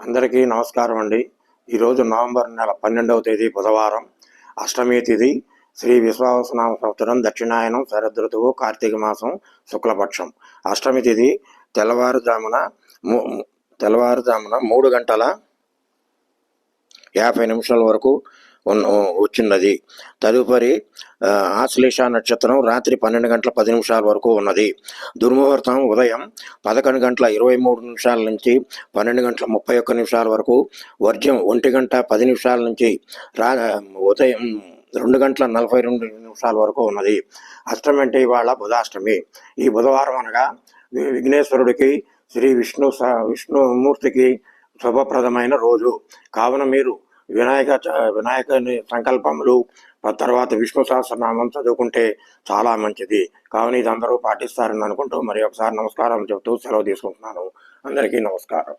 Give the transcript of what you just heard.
అందరికీ నమస్కారం అండి. ఈరోజు నవంబర్ నెల పన్నెండవ తేదీ బుధవారం. అష్టమి తిథి శ్రీ విశ్వావసనామ సంవత్సరం దక్షిణాయనం శరదృతువు కార్తీక మాసం శుక్లపక్షం. అష్టమి తిథి తెల్లవారుజామున తెల్లవారుజామున మూడు గంటల యాభై నిమిషాల వరకు వచ్చినది. తదుపరి ఆశ్లేష నక్షత్రం రాత్రి పన్నెండు గంటల పది నిమిషాల వరకు ఉన్నది. దుర్ముహూర్తం ఉదయం పదకొండు గంటల ఇరవై మూడు నిమిషాల నుంచి పన్నెండు గంటల ముప్పై ఒక్క నిమిషాల వరకు వర్జం ఒంటి గంట పది నిమిషాల నుంచి రా ఉదయం రెండు గంటల నలభై రెండు నిమిషాల వరకు ఉన్నది. అష్టమి అంటే ఇవాళ బుధాష్టమి. ఈ బుధవారం అనగా వి- విఘ్నేశ్వరుడికి శ్రీ విష్ణు స- విష్ణుమూర్తికి శుభప్రదమైన రోజు. కావున మీరు వినాయక చ- వినాయకుని సంకల్పములు తర్వాత విష్ణు సహస్రనామం చదువుకుంటే చాలా మంచిది. కావున ఇది అందరూ పాటిస్తారని అనుకుంటూ మరి ఒకసారి నమస్కారం చెబుతూ సెలవు తీసుకుంటున్నాను. అందరికీ నమస్కారం.